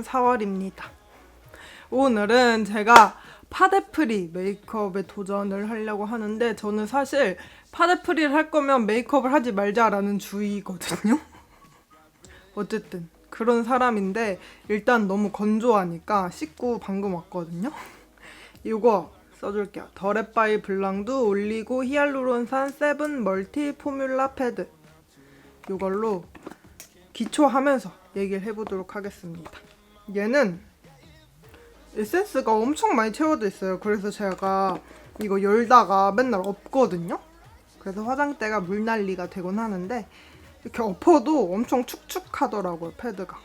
안녕하세요 여러분 4월입니다. 오늘은 제가 파데프리 메이크업에 도전을 하려고 하는데 저는 사실 파데프리를 할 거면 메이크업을 하지 말자라는 주의거든요. 어쨌든 그런 사람인데 일단 너무 건조하니까 씻고 방금 왔거든요. 이거 써줄게요. 더레바이 블랑도 올리고 히알루론산 세븐 멀티 포뮬라 패드. 이걸로 기초하면서 얘기를 해보도록 하겠습니다. 얘는 에센스가 엄청 많이 채워져 있어요. 그래서 제가 이거 열다가 맨날 엎거든요. 그래서 화장대가 물난리가 되곤 하는데 이렇게 엎어도 엄청 축축하더라고요, 패드가.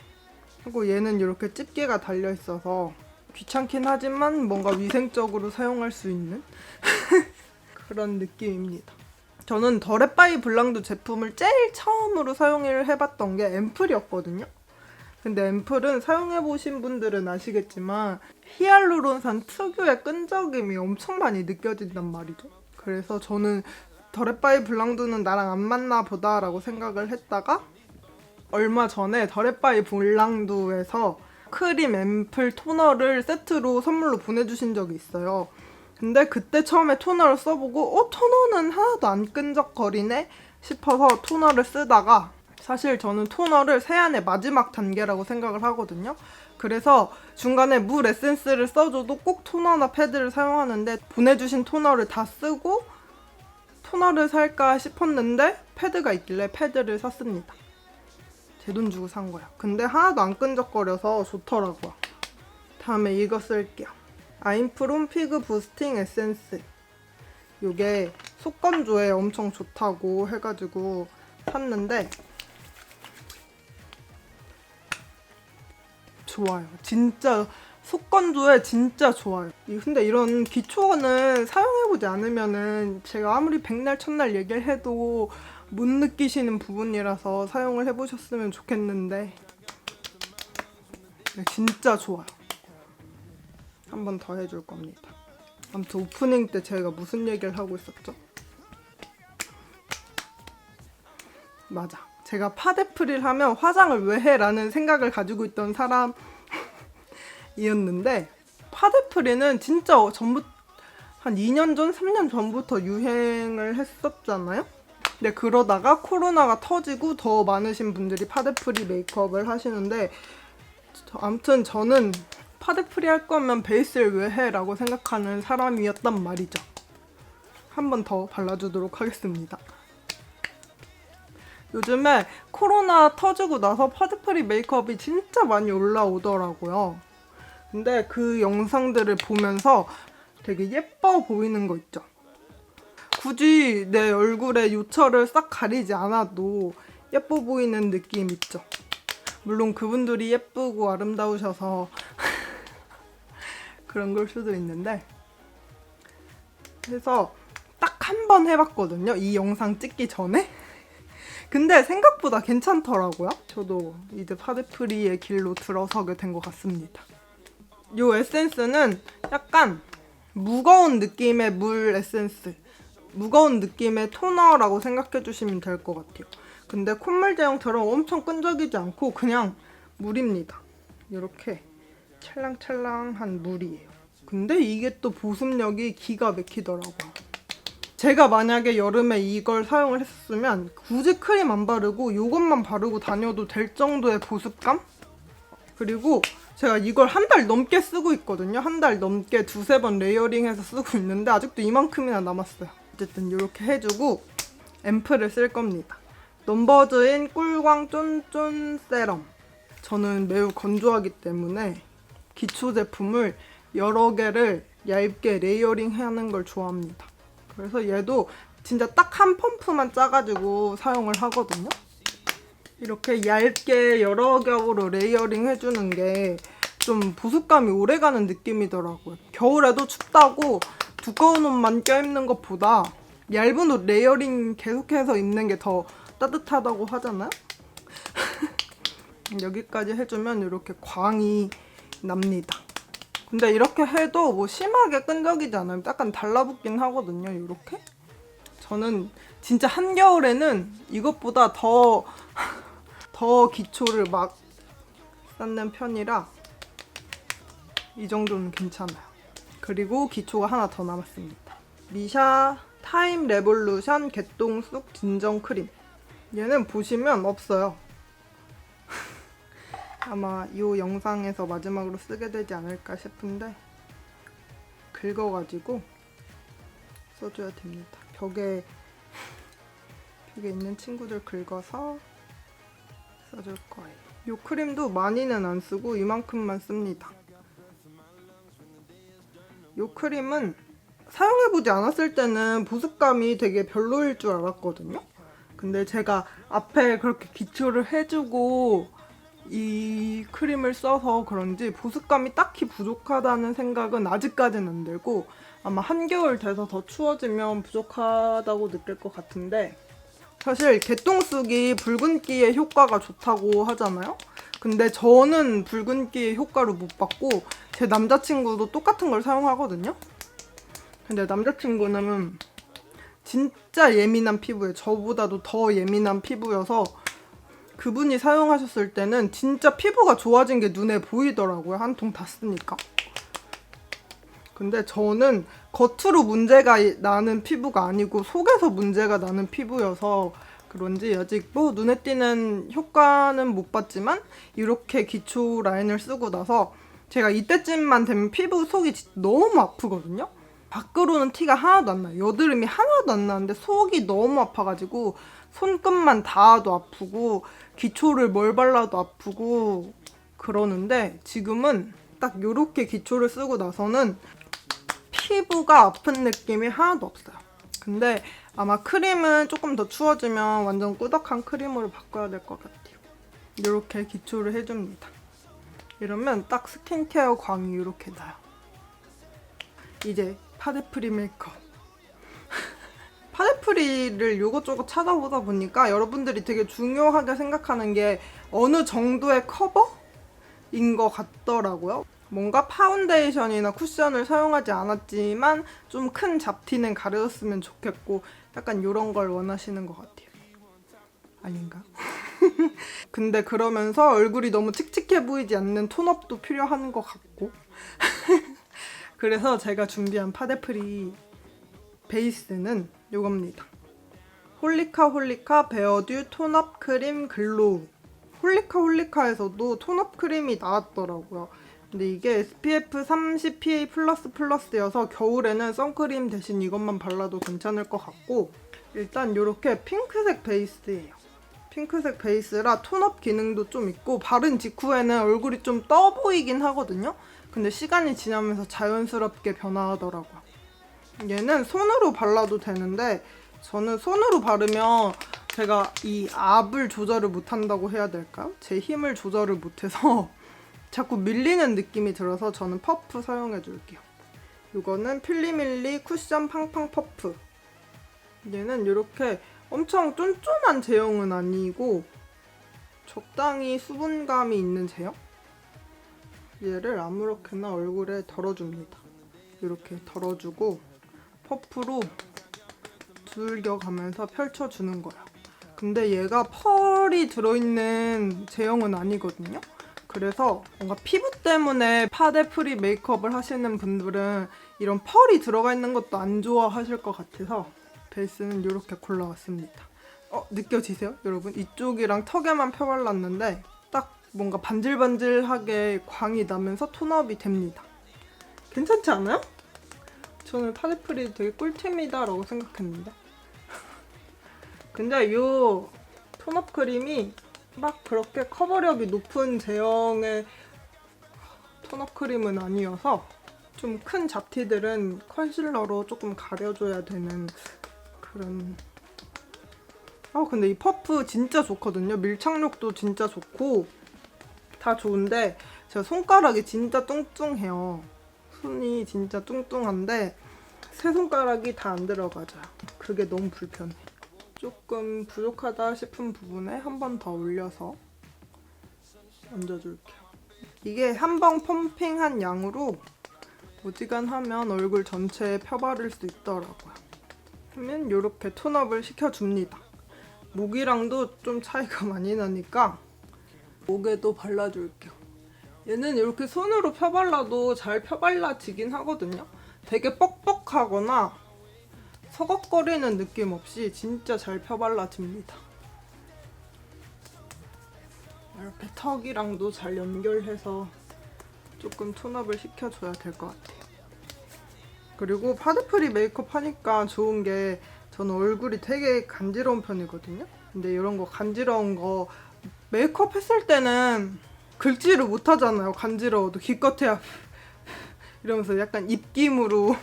그리고 얘는 이렇게 집게가 달려 있어서 귀찮긴 하지만 뭔가 위생적으로 사용할 수 있는 그런 느낌입니다. 저는 더레바이 블랑드 제품을 제일 처음으로 사용을 해봤던 게 앰플이었거든요. 근데 앰플은 사용해보신 분들은 아시겠지만 히알루론산 특유의 끈적임이 엄청 많이 느껴진단 말이죠. 그래서 저는 더레바이 블랑드는 나랑 안 맞나 보다라고 생각을 했다가 얼마 전에 더레바이 블랑드에서 크림 앰플 토너를 세트로 선물로 보내주신 적이 있어요. 근데 그때 처음에 토너를 써보고 어 토너는 하나도 안 끈적거리네 싶어서 토너를 쓰다가 사실 저는 토너를 세안의 마지막 단계라고 생각을 하거든요. 그래서 중간에 물 에센스를 써줘도 꼭 토너나 패드를 사용하는데 보내주신 토너를 다 쓰고 토너를 살까 싶었는데 패드가 있길래 패드를 샀습니다. 제 돈 주고 산 거야. 근데 하나도 안 끈적거려서 좋더라고요. 다음에 이거 쓸게요. 아임프롬 피그 부스팅 에센스. 요게 속건조에 엄청 좋다고 해가지고 샀는데 좋아요. 진짜 속건조에 진짜 좋아요. 이- 근데 이런 기초는 사용해보지 않으면은 제가 아무리 백날 첫날 얘기를 해도 못 느끼시는 부분이라서 사용을 해보셨으면 좋겠는데 네, 진짜 좋아요. 한 번 더 해줄 겁니다. 아무튼 오프닝 때 제가 무슨 얘기를 하고 있었죠? 맞아. 제가 파데프릴 하면 화장을 왜 해? 라는 생각을 가지고 있던 사람이었는데 파데프리는 진짜 전부 한 2년 전, 3년 전부터 유행을 했었잖아요. 근데 그러다가 코로나가 터지고 더 많으신 분들이 파데프리 메이크업을 하시는데 저- 아무튼 저는 파데프리 할 거면 베이스를 왜 해? 라고 생각하는 사람이었단 말이죠. 한 번 더 발라주도록 하겠습니다. 요즘에 코로나 터지고 나서 파데프리 메이크업이 진짜 많이 올라오더라고요. 근데 그 영상들을 보면서 되게 예뻐 보이는 거 있죠. 굳이 내 얼굴에 요철을 싹 가리지 않아도 예뻐 보이는 느낌 있죠. 물론 그분들이 예쁘고 아름다우셔서 그런 걸 수도 있는데 그래서 딱 한 번 해봤거든요. 이 영상 찍기 전에. 근데 생각보다 괜찮더라고요. 저도 이제 파데프리의 길로 들어서게 된 것 같습니다. 이 에센스는 약간 무거운 느낌의 물 에센스. 무거운 느낌의 토너라고 생각해 주시면 될 것 같아요. 근데 콧물 제형처럼 엄청 끈적이지 않고 그냥 물입니다. 이렇게 찰랑찰랑한 물이에요. 근데 이게 또 보습력이 기가 막히더라고요. 제가 만약에 여름에 이걸 사용을 했었으면 굳이 크림 안 바르고 이것만 바르고 다녀도 될 정도의 보습감? 그리고 제가 이걸 한 달 넘게 쓰고 있거든요. 한 달 넘게 두세 번 레이어링해서 쓰고 있는데 아직도 이만큼이나 남았어요. 어쨌든 이렇게 해주고 앰플을 쓸 겁니다. 넘버즈인 꿀광 쫀쫀 세럼. 저는 매우 건조하기 때문에 기초 제품을 여러 개를 얇게 레이어링 하는 걸 좋아합니다. 그래서 얘도 진짜 딱 한 펌프만 짜가지고 사용을 하거든요. 이렇게 얇게 여러 겹으로 레이어링 해주는 게 좀 보습감이 오래가는 느낌이더라고요. 겨울에도 춥다고 두꺼운 옷만 껴입는 것보다 얇은 옷 레이어링 계속해서 입는 게 더 따뜻하다고 하잖아요. 여기까지 해주면 이렇게 광이 납니다. 근데 이렇게 해도 뭐 심하게 끈적이지 않아요. 약간 달라붙긴 하거든요. 이렇게. 저는 진짜 한겨울에는 이것보다 더, 더 기초를 막 쌓는 편이라 이 정도는 괜찮아요. 그리고 기초가 하나 더 남았습니다. 미샤 타임 레볼루션 개똥 속 진정 크림. 얘는 보시면 없어요. 아마 이 영상에서 마지막으로 쓰게 되지 않을까 싶은데 긁어가지고 써줘야 됩니다. 벽에 벽에 있는 친구들 긁어서 써줄 거예요. 이 크림도 많이는 안 쓰고 이만큼만 씁니다. 이 크림은 사용해보지 않았을 때는 보습감이 되게 별로일 줄 알았거든요. 근데 제가 앞에 그렇게 기초를 해주고 이 크림을 써서 그런지 보습감이 딱히 부족하다는 생각은 아직까지는 안 들고 아마 한겨울 돼서 더 추워지면 부족하다고 느낄 것 같은데 사실 개똥쑥이 붉은기의 효과가 좋다고 하잖아요. 근데 저는 붉은기의 효과를 못 받고 제 남자친구도 똑같은 걸 사용하거든요. 근데 남자친구는 진짜 예민한 피부예요. 저보다도 더 예민한 피부여서 그분이 사용하셨을 때는 진짜 피부가 좋아진 게 눈에 보이더라고요. 한 통 다 쓰니까. 근데 저는 겉으로 문제가 나는 피부가 아니고 속에서 문제가 나는 피부여서 그런지 아직 뭐 눈에 띄는 효과는 못 봤지만 이렇게 기초 라인을 쓰고 나서 제가 이때쯤만 되면 피부 속이 너무 아프거든요. 밖으로는 티가 하나도 안 나요. 여드름이 하나도 안 나는데 속이 너무 아파가지고 손끝만 닿아도 아프고 기초를 뭘 발라도 아프고 그러는데 지금은 딱 이렇게 기초를 쓰고 나서는 피부가 아픈 느낌이 하나도 없어요. 근데 아마 크림은 조금 더 추워지면 완전 꾸덕한 크림으로 바꿔야 될 것 같아요. 이렇게 기초를 해줍니다. 이러면 딱 스킨케어 광이 이렇게 나요. 이제 파데프리 메이크업. 파데프리를 요것저것 찾아보다 보니까 여러분들이 되게 중요하게 생각하는 게 어느 정도의 커버인 것 같더라고요. 뭔가 파운데이션이나 쿠션을 사용하지 않았지만 좀 큰 잡티는 가려졌으면 좋겠고 약간 이런 걸 원하시는 것 같아요. 아닌가? 근데 그러면서 얼굴이 너무 칙칙해 보이지 않는 톤업도 필요한 것 같고 그래서 제가 준비한 파데프리 베이스는 이겁니다. 홀리카 홀리카 베어듀 톤업 크림 글로우 홀리카 홀리카에서도 톤업 크림이 나왔더라고요. 근데 이게 SPF 30 PA++여서 겨울에는 선크림 대신 이것만 발라도 괜찮을 것 같고 일단 이렇게 핑크색 베이스예요. 핑크색 베이스라 톤업 기능도 좀 있고 바른 직후에는 얼굴이 좀 떠 보이긴 하거든요. 근데 시간이 지나면서 자연스럽게 변화하더라고요. 얘는 손으로 발라도 되는데 저는 손으로 바르면 제가 이 압을 조절을 못한다고 해야 될까요? 제 힘을 조절을 못해서 자꾸 밀리는 느낌이 들어서 저는 퍼프 사용해 줄게요. 이거는 필리밀리 쿠션 팡팡 퍼프. 얘는 이렇게 엄청 쫀쫀한 제형은 아니고 적당히 수분감이 있는 제형? 얘를 아무렇게나 얼굴에 덜어줍니다. 이렇게 덜어주고 퍼프로 두들겨가면서 펼쳐주는 거예요. 근데 얘가 펄이 들어있는 제형은 아니거든요. 그래서 뭔가 피부 때문에 파데 프리 메이크업을 하시는 분들은 이런 펄이 들어가 있는 것도 안 좋아하실 것 같아서 베이스는 이렇게 골라왔습니다. 어, 느껴지세요? 여러분? 이쪽이랑 턱에만 펴발랐는데 딱 뭔가 반질반질하게 광이 나면서 톤업이 됩니다. 괜찮지 않아요? 저는 파데프리 되게 꿀템이다 라고 생각했는데. 근데 이 톤업 크림이 막 그렇게 커버력이 높은 제형의 톤업 크림은 아니어서 좀 큰 잡티들은 컨실러로 조금 가려줘야 되는 그런. 아 근데 이 퍼프 진짜 좋거든요. 밀착력도 진짜 좋고 다 좋은데 제가 손가락이 진짜 뚱뚱해요 손이 진짜 뚱뚱한데 세 손가락이 다 안 들어가져요 그게 너무 불편해 조금 부족하다 싶은 부분에 한 번 더 올려서 얹어줄게요. 이게 한 번 펌핑한 양으로 어지간하면 얼굴 전체에 펴바를 수 있더라고요. 그러면 이렇게 톤업을 시켜줍니다. 목이랑도 좀 차이가 많이 나니까 목에도 발라줄게요. 얘는 이렇게 손으로 펴발라도 잘 펴발라지긴 하거든요. 되게 뻑뻑하거나 서걱거리는 느낌 없이 진짜 잘 펴발라집니다. 이렇게 턱이랑도 잘 연결해서 조금 톤업을 시켜줘야 될 것 같아요. 그리고 파데프리 메이크업 하니까 좋은 게 저는 얼굴이 되게 간지러운 편이거든요. 근데 이런 거 간지러운 거 메이크업 했을 때는 긁지를 못하잖아요. 간지러워도 기껏해야 이러면서 약간 입김으로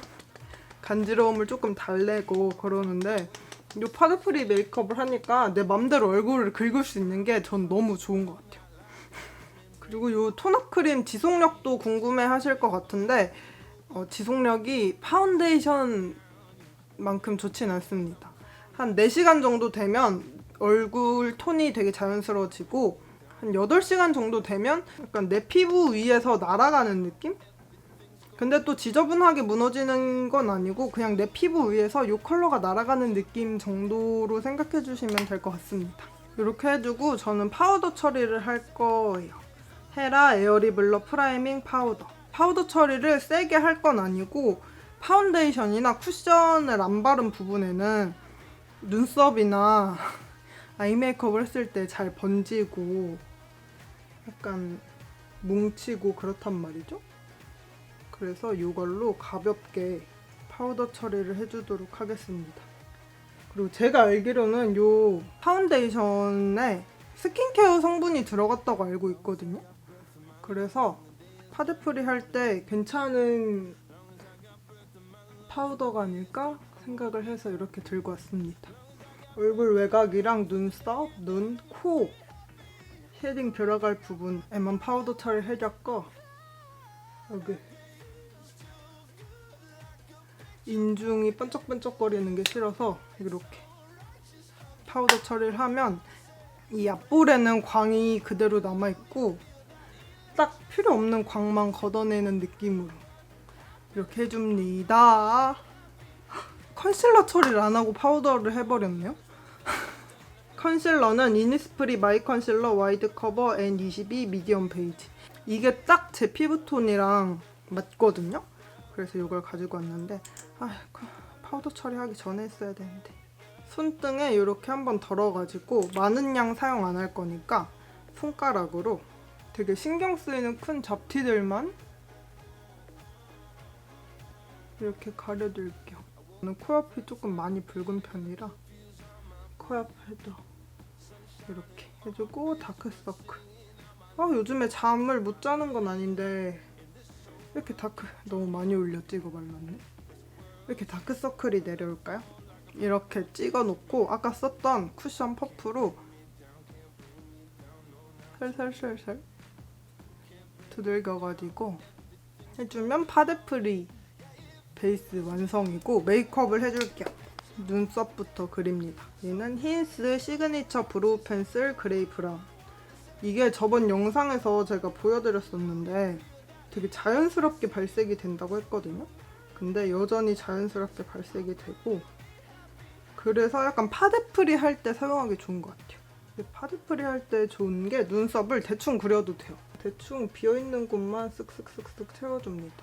간지러움을 조금 달래고 그러는데 이 파데프리 메이크업을 하니까 내 맘대로 얼굴을 긁을 수 있는 게 전 너무 좋은 것 같아요. 그리고 이 톤업 크림 지속력도 궁금해 하실 것 같은데 어, 지속력이 파운데이션만큼 좋진 않습니다. 한 4시간 정도 되면 얼굴 톤이 되게 자연스러워지고 한 8시간 정도 되면 약간 내 피부 위에서 날아가는 느낌? 근데 또 지저분하게 무너지는 건 아니고 그냥 내 피부 위에서 이 컬러가 날아가는 느낌 정도로 생각해 주시면 될 것 같습니다. 이렇게 해주고 저는 파우더 처리를 할 거예요. 헤라 에어리 블러 프라이밍 파우더. 파우더 처리를 세게 할 건 아니고 파운데이션이나 쿠션을 안 바른 부분에는 눈썹이나 아이 메이크업을 했을 때 잘 번지고 약간 뭉치고 그렇단 말이죠. 그래서 이걸로 가볍게 파우더 처리를 해주도록 하겠습니다. 그리고 제가 알기로는 이 파운데이션에 스킨케어 성분이 들어갔다고 알고 있거든요. 그래서 파데프리 할 때 괜찮은 파우더가 아닐까 생각을 해서 이렇게 들고 왔습니다. 얼굴 외곽이랑 눈썹, 눈, 코 쉐딩 들어갈 부분에만 파우더 처리 해줬고 여기 인중이 번쩍번쩍거리는 게 싫어서 이렇게 파우더 처리를 하면 이 앞볼에는 광이 그대로 남아있고 딱 필요 없는 광만 걷어내는 느낌으로 이렇게 해줍니다. 컨실러 처리를 안 하고 파우더를 해버렸네요. 컨실러는 이니스프리 마이 컨실러 와이드 커버 N22 미디엄 베이지. 이게 딱 제 피부톤이랑 맞거든요. 그래서 이걸 가지고 왔는데 아 파우더 처리하기 전에 했어야 되는데 손등에 이렇게 한번 덜어가지고 많은 양 사용 안 할 거니까 손가락으로 되게 신경 쓰이는 큰 잡티들만 이렇게 가려둘게요. 저는 코옆이 조금 많이 붉은 편이라 코옆에도 이렇게 해주고 다크서클. 아 요즘에 잠을 못 자는 건 아닌데 이렇게 다크 너무 많이 올렸지 이거 말랐네. 이렇게 다크서클이 내려올까요? 이렇게 찍어 놓고 아까 썼던 쿠션 퍼프로 살살살살 두들겨가지고 해주면 파데프리 베이스 완성이고 메이크업을 해줄게요. 눈썹부터 그립니다. 얘는 힌스 시그니처 브로우 펜슬 그레이 브라운. 이게 저번 영상에서 제가 보여드렸었는데 되게 자연스럽게 발색이 된다고 했거든요. 근데 여전히 자연스럽게 발색이 되고 그래서 약간 파데프리 할 때 사용하기 좋은 것 같아요. 파데프리 할 때 좋은 게 눈썹을 대충 그려도 돼요. 대충 비어있는 곳만 쓱쓱쓱쓱 채워줍니다.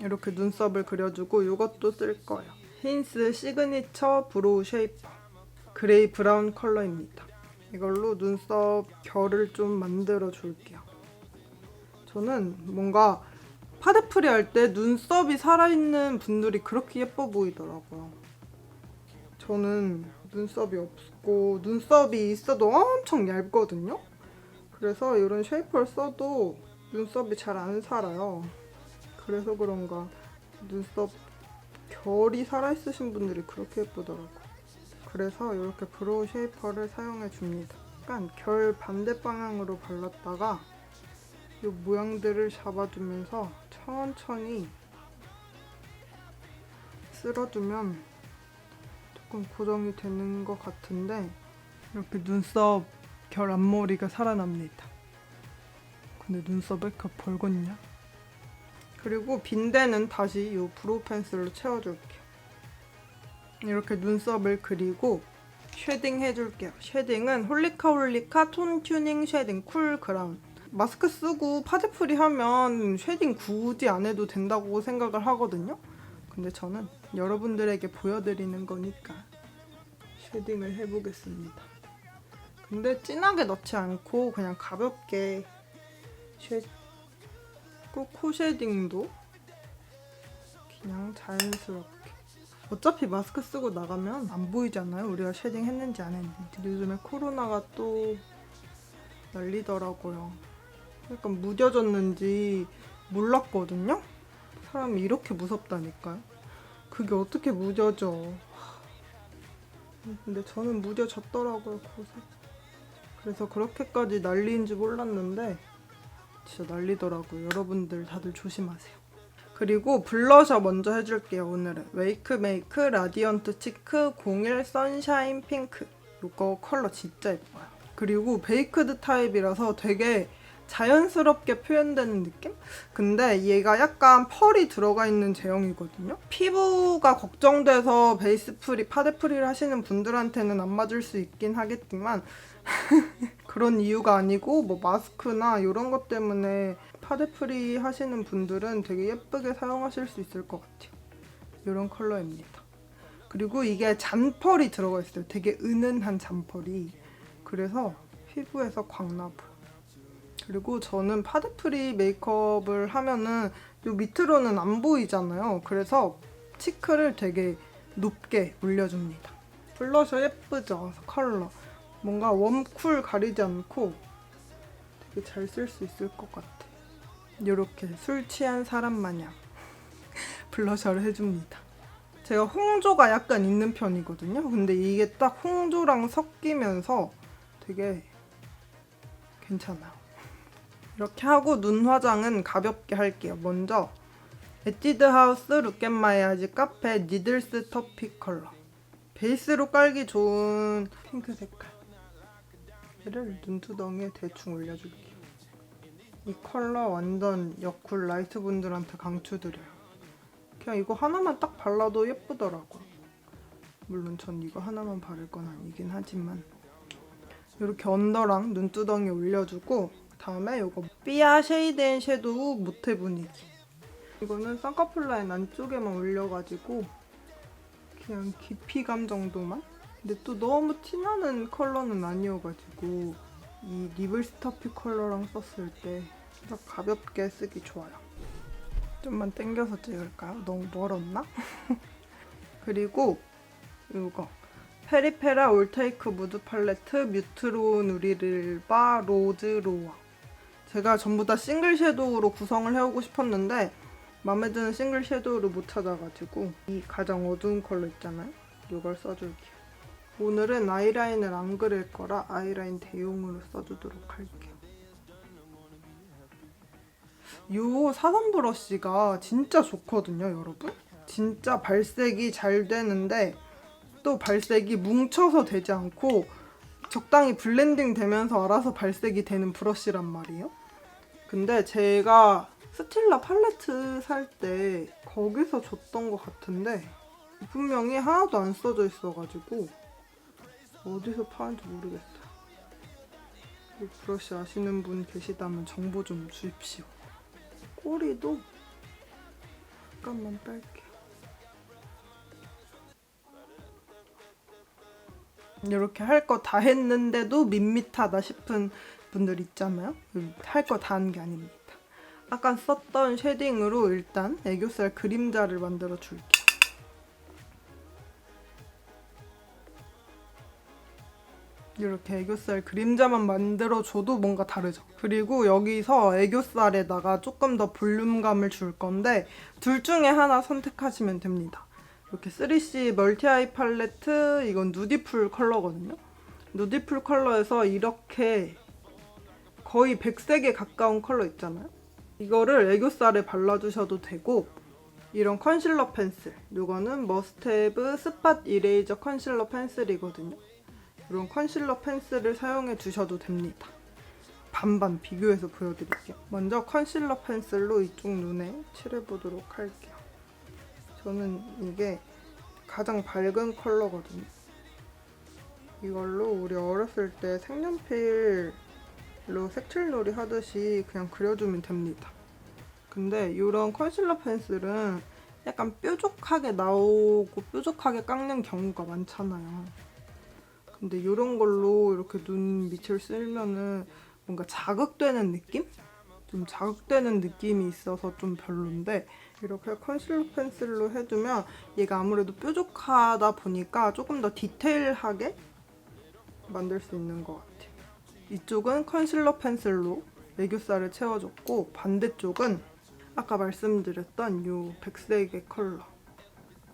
이렇게 눈썹을 그려주고 이것도 쓸 거예요. 힌스 시그니처 브로우 쉐이퍼 그레이 브라운 컬러입니다. 이걸로 눈썹 결을 좀 만들어 줄게요. 저는 뭔가 파데프리 할 때 눈썹이 살아있는 분들이 그렇게 예뻐 보이더라고요. 저는 눈썹이 없고 눈썹이 있어도 엄청 얇거든요. 그래서 이런 쉐이퍼를 써도 눈썹이 잘 안 살아요. 그래서 그런가 눈썹 결이 살아있으신 분들이 그렇게 예쁘더라고. 그래서 이렇게 브로우 쉐이퍼를 사용해 줍니다. 약간 결 반대 방향으로 발랐다가 이 모양들을 잡아주면서 천천히 쓸어주면 조금 고정이 되는 것 같은데 이렇게 눈썹 결 앞머리가 살아납니다. 근데 눈썹에 이렇게 벌겋냐? 그리고 빈대는 다시 이 브로우 펜슬로 채워줄게요. 이렇게 눈썹을 그리고 쉐딩 해줄게요. 쉐딩은 홀리카 홀리카 톤 튜닝 쉐딩 쿨 그라운. 마스크 쓰고 파데프리 하면 쉐딩 굳이 안 해도 된다고 생각을 하거든요. 근데 저는 여러분들에게 보여드리는 거니까 쉐딩을 해보겠습니다. 근데 진하게 넣지 않고 그냥 가볍게 쉐... 꼭코 쉐딩도 그냥 자연스럽게 어차피 마스크 쓰고 나가면 안 보이잖아요. 우리가 쉐딩 했는지 안 했는지. 요즘에 코로나가 또 난리더라고요. 약간 무뎌졌는지 몰랐거든요. 사람이 이렇게 무섭다니까요. 그게 어떻게 무뎌져. 근데 저는 무뎌졌더라고요. 그래서 그렇게까지 난리인지 몰랐는데 진짜 난리더라고요. 여러분들 다들 조심하세요. 그리고 블러셔 먼저 해줄게요, 오늘은. 웨이크메이크 라디언트 치크 01 선샤인 핑크. 이거 컬러 진짜 예뻐요. 그리고 베이크드 타입이라서 되게 자연스럽게 표현되는 느낌? 근데 얘가 약간 펄이 들어가 있는 제형이거든요. 피부가 걱정돼서 베이스 프리, 파데 프리를 하시는 분들한테는 안 맞을 수 있긴 하겠지만 그런 이유가 아니고 뭐 마스크나 이런 것 때문에 파데 프리 하시는 분들은 되게 예쁘게 사용하실 수 있을 것 같아요. 이런 컬러입니다. 그리고 이게 잔펄이 들어가 있어요. 되게 은은한 잔펄이. 그래서 피부에서 광나고요. 그리고 저는 파데프리 메이크업을 하면은 요 밑으로는 안 보이잖아요. 그래서 치크를 되게 높게 올려줍니다. 블러셔 예쁘죠? 컬러. 뭔가 웜쿨 가리지 않고 되게 잘 쓸 수 있을 것 같아. 이렇게 술 취한 사람 마냥 블러셔를 해줍니다. 제가 홍조가 약간 있는 편이거든요. 근데 이게 딱 홍조랑 섞이면서 되게 괜찮아요. 이렇게 하고 눈 화장은 가볍게 할게요. 먼저 에뛰드 하우스 룩앤마이아지 카페 니들스 터피 컬러 베이스로 깔기 좋은 핑크 색깔 얘를 눈두덩이에 대충 올려줄게요. 이 컬러 완전 여쿨 라이트 분들한테 강추드려요. 그냥 이거 하나만 딱 발라도 예쁘더라고요. 물론 전 이거 하나만 바를 건 아니긴 하지만 이렇게 언더랑 눈두덩이 올려주고 다음에 이거 삐아 쉐이드 앤 섀도우 모태 분위기 이거는 쌍꺼풀 라인 안쪽에만 올려가지고 그냥 깊이감 정도만 근데 또 너무 티나는 컬러는 아니어가지고 이 리블스터피 컬러랑 썼을 때 딱 가볍게 쓰기 좋아요. 좀만 당겨서 찍을까요? 너무 멀었나? 그리고 이거. 페리페라 올테이크 무드 팔레트 뮤트로 누리를 바 로즈 로아. 제가 전부 다 싱글 섀도우로 구성을 해오고 싶었는데 마음에 드는 싱글 섀도우를 못 찾아가지고 이 가장 어두운 컬러 있잖아요. 이걸 써줄게요 오늘은 아이라인을 안 그릴 거라 아이라인 대용으로 써주도록 할게요 이 사선 브러쉬가 진짜 좋거든요 여러분 진짜 발색이 잘 되는데 또 발색이 뭉쳐서 되지 않고 적당히 블렌딩 되면서 알아서 발색이 되는 브러쉬란 말이에요. 근데 제가 스틸라 팔레트 살 때 거기서 줬던 것 같은데 분명히 하나도 안 써져 있어가지고 어디서 파는지 모르겠어요. 이 브러쉬 아시는 분 계시다면 정보 좀 주십시오. 꼬리도 잠깐만 뺄게요. 이렇게 할 거 다 했는데도 밋밋하다 싶은 분들 있잖아요. 할 거 다 한 게 아닙니다. 아까 썼던 쉐딩으로 일단 애교살 그림자를 만들어 줄게요. 이렇게 애교살 그림자만 만들어줘도 뭔가 다르죠. 그리고 여기서 애교살에다가 조금 더 볼륨감을 줄 건데 둘 중에 하나 선택하시면 됩니다. 이렇게 3C 멀티 아이 팔레트 이건 누디풀 컬러거든요. 누디풀 컬러에서 이렇게 거의 백색에 가까운 컬러 있잖아요. 이거를 애교살에 발라주셔도 되고 이런 컨실러 펜슬 이거는 머스테브 스팟 이레이저 컨실러 펜슬이거든요. 이런 컨실러 펜슬을 사용해 주셔도 됩니다. 반반 비교해서 보여드릴게요. 먼저 컨실러 펜슬로 이쪽 눈에 칠해보도록 할게요. 저는 이게 가장 밝은 컬러거든요. 이걸로 우리 어렸을 때 색연필 로 색칠놀이 하듯이 그냥 그려주면 됩니다. 근데 이런 컨실러 펜슬은 약간 뾰족하게 나오고 뾰족하게 깎는 경우가 많잖아요. 근데 이런 걸로 이렇게 눈 밑을 쓸면은 뭔가 자극되는 느낌? 좀 자극되는 느낌이 있어서 좀 별론데 이렇게 컨실러 펜슬로 해주면 얘가 아무래도 뾰족하다 보니까 조금 더 디테일하게 만들 수 있는 것 같아요. 이쪽은 컨실러 펜슬로 애교살을 채워줬고 반대쪽은 아까 말씀드렸던 이 백색의 컬러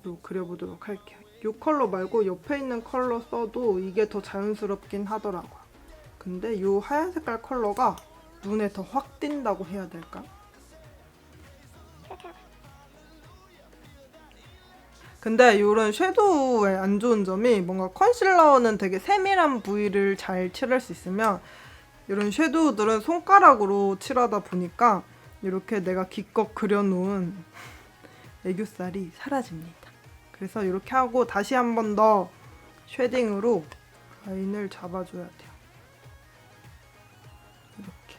요 그려보도록 할게요. 이 컬러 말고 옆에 있는 컬러 써도 이게 더 자연스럽긴 하더라고요. 근데 이 하얀 색깔 컬러가 눈에 더 확 띈다고 해야 될까? 근데 이런 섀도우의 안 좋은 점이 뭔가 컨실러는 되게 세밀한 부위를 잘 칠할 수 있으면 이런 섀도우들은 손가락으로 칠하다 보니까 이렇게 내가 기껏 그려놓은 애교살이 사라집니다. 그래서 이렇게 하고 다시 한 번 더 쉐딩으로 라인을 잡아줘야 돼요. 이렇게.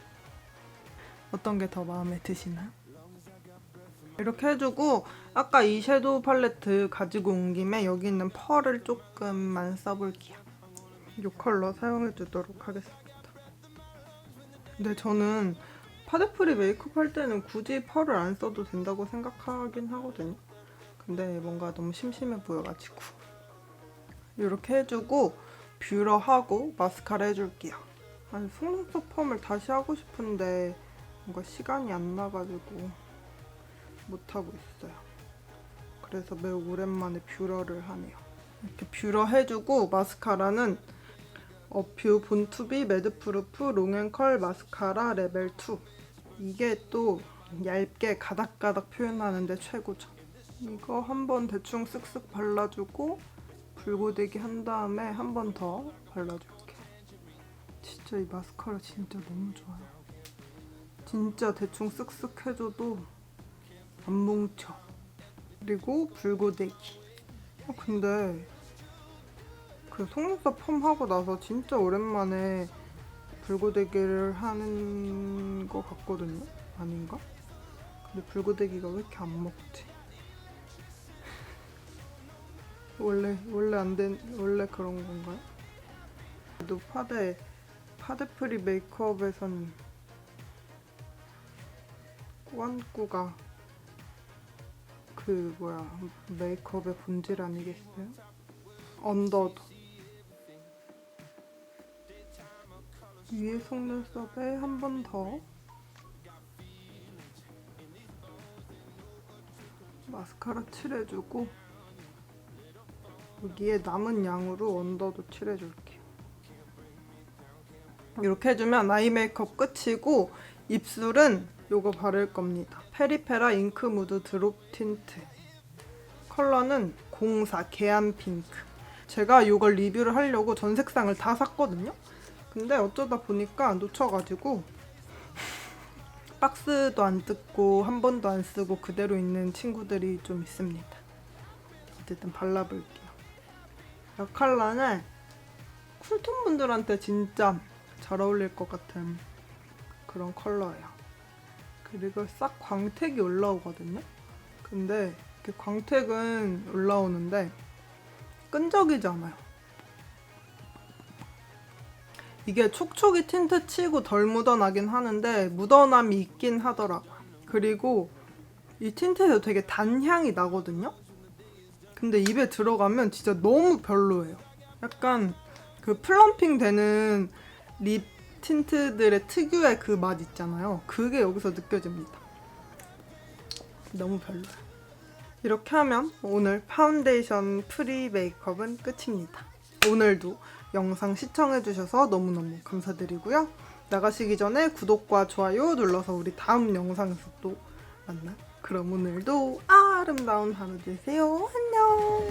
어떤 게 더 마음에 드시나요? 이렇게 해주고 아까 이 섀도우 팔레트 가지고 온 김에 여기 있는 펄을 조금만 써볼게요. 이 컬러 사용해주도록 하겠습니다. 근데 저는 파데프리 메이크업 할 때는 굳이 펄을 안 써도 된다고 생각하긴 하거든요. 근데 뭔가 너무 심심해 보여가지고 이렇게 해주고 뷰러하고 마스카라 해줄게요. 아니 속눈썹 펌을 다시 하고 싶은데 뭔가 시간이 안 나가지고 못하고 있어요. 그래서 매우 오랜만에 뷰러를 하네요. 이렇게 뷰러 해주고 마스카라는 어퓨 본투비 매드프루프 롱앤컬 마스카라 레벨 2 이게 또 얇게 가닥가닥 표현하는데 최고죠. 이거 한번 대충 쓱쓱 발라주고 불고데기 한 다음에 한 번 더 발라줄게. 진짜 이 마스카라 진짜 너무 좋아요. 진짜 대충 쓱쓱 해줘도 안 뭉쳐. 그리고 불고데기. 아, 근데 그 속눈썹 펌 하고 나서 진짜 오랜만에 불고데기를 하는 것 같거든요. 아닌가? 근데 불고데기가 왜 이렇게 안 먹지? 원래 원래 안 된 원래 그런 건가요? 또 파데 파데프리 메이크업에선 꾸안꾸가 그 뭐야 메이크업의 본질 아니겠어요? 언더도 위에 속눈썹에 한 번 더 마스카라 칠해주고 여기에 남은 양으로 언더도 칠해줄게요. 이렇게 해주면 아이 메이크업 끝이고 입술은 요거 바를 겁니다. 페리페라 잉크 무드 드롭 틴트. 컬러는 04 계안 핑크. 제가 이걸 리뷰를 하려고 전 색상을 다 샀거든요. 근데 어쩌다 보니까 놓쳐가지고 박스도 안 뜯고 한 번도 안 쓰고 그대로 있는 친구들이 좀 있습니다. 어쨌든 발라볼게요. 이 컬러는 쿨톤 분들한테 진짜 잘 어울릴 것 같은 그런 컬러예요. 그리고 싹 광택이 올라오거든요. 근데 이렇게 광택은 올라오는데 끈적이잖아요. 이게 촉촉이 틴트 치고 덜 묻어나긴 하는데 묻어남이 있긴 하더라고요. 그리고 이 틴트에서 되게 단향이 나거든요. 근데 입에 들어가면 진짜 너무 별로예요. 약간 그 플럼핑 되는 립 틴트들의 특유의 그 맛 있잖아요. 그게 여기서 느껴집니다. 너무 별로야. 이렇게 하면 오늘 파운데이션 프리 메이크업은 끝입니다. 오늘도 영상 시청해주셔서 너무너무 감사드리고요. 나가시기 전에 구독과 좋아요 눌러서 우리 다음 영상에서 또 만나. 그럼 오늘도 아름다운 하루 되세요. 안녕.